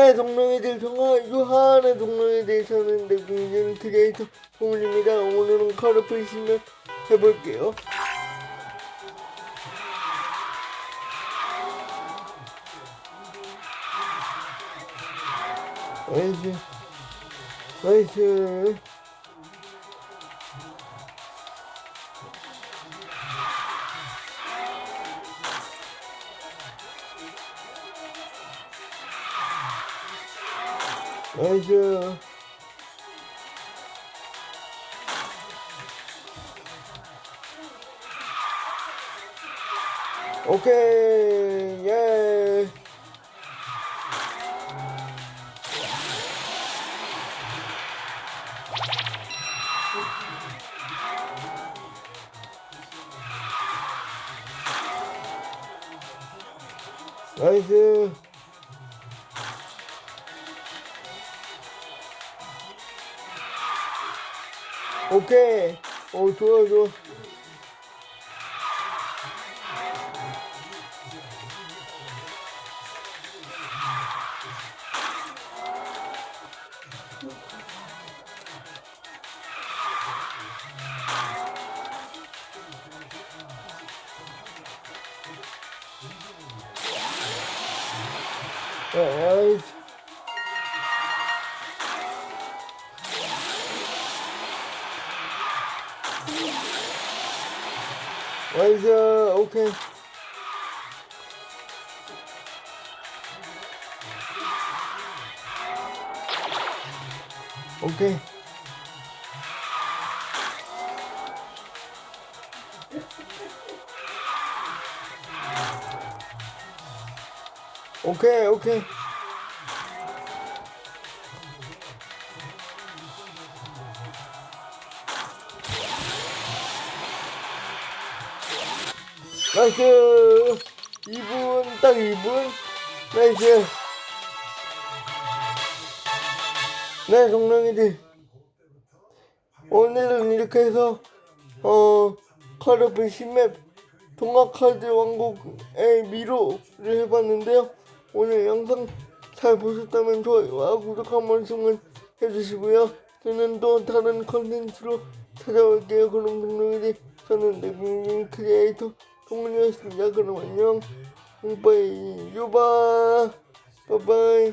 네, 동료이들 정말 유한한 동료에 대해서는 내국인 크리에이터 동물입니다. 오늘은 카르페 시면 해볼게요. 나이스, 나이스. 나이스. 오케이, 예. 나이스. 오케이. 오, 나이스, 오케이. 오케이. 오케이, 오케이. 나이스. 2분 딱 2분. 나이스. 네 동랑이들 오늘은 이렇게 해서 어 카르페 신맵 동화카드 왕국의 미로를 해봤는데요. 오늘 영상 잘 보셨다면 좋아요와 구독 한 번씩만 해주시고요. 저는 또 다른 컨텐츠로 찾아올게요. 그럼 동료들이 저는 내국인 크리에이터 동문이었습니다 그럼 안녕 빠이 유바 빠빠이